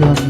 Yun.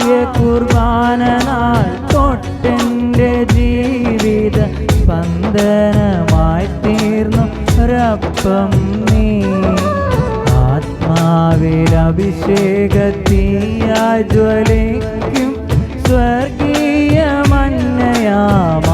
ആദ്യ കുർബാന തൊട്ടെന്റെ ജീവിത സ്പന്ദനമായി തീർന്നു. പ്രപ്പം നീ ആത്മാവിൽ അഭിഷേകത്തിയായി ജ്വലിക്കും. സ്വർഗീയ മന്നയാമപ്പം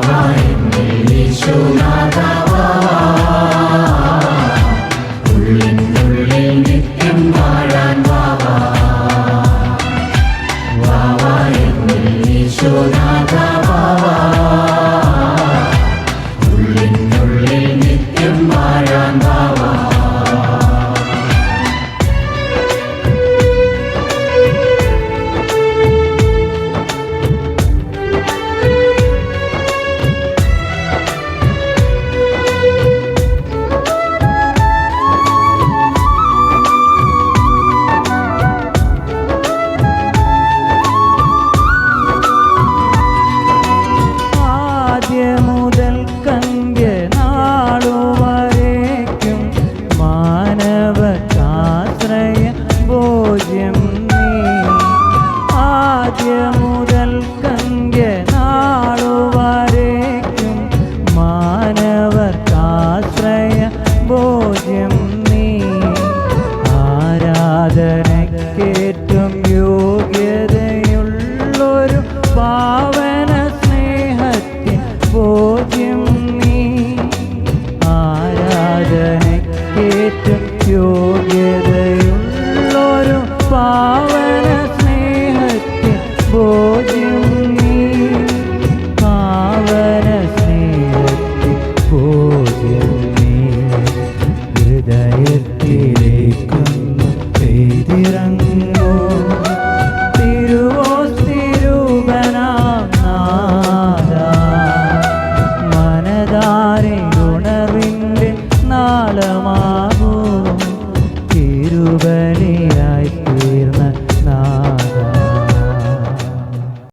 Shunata Wawa Shunata Wawa kid esperando.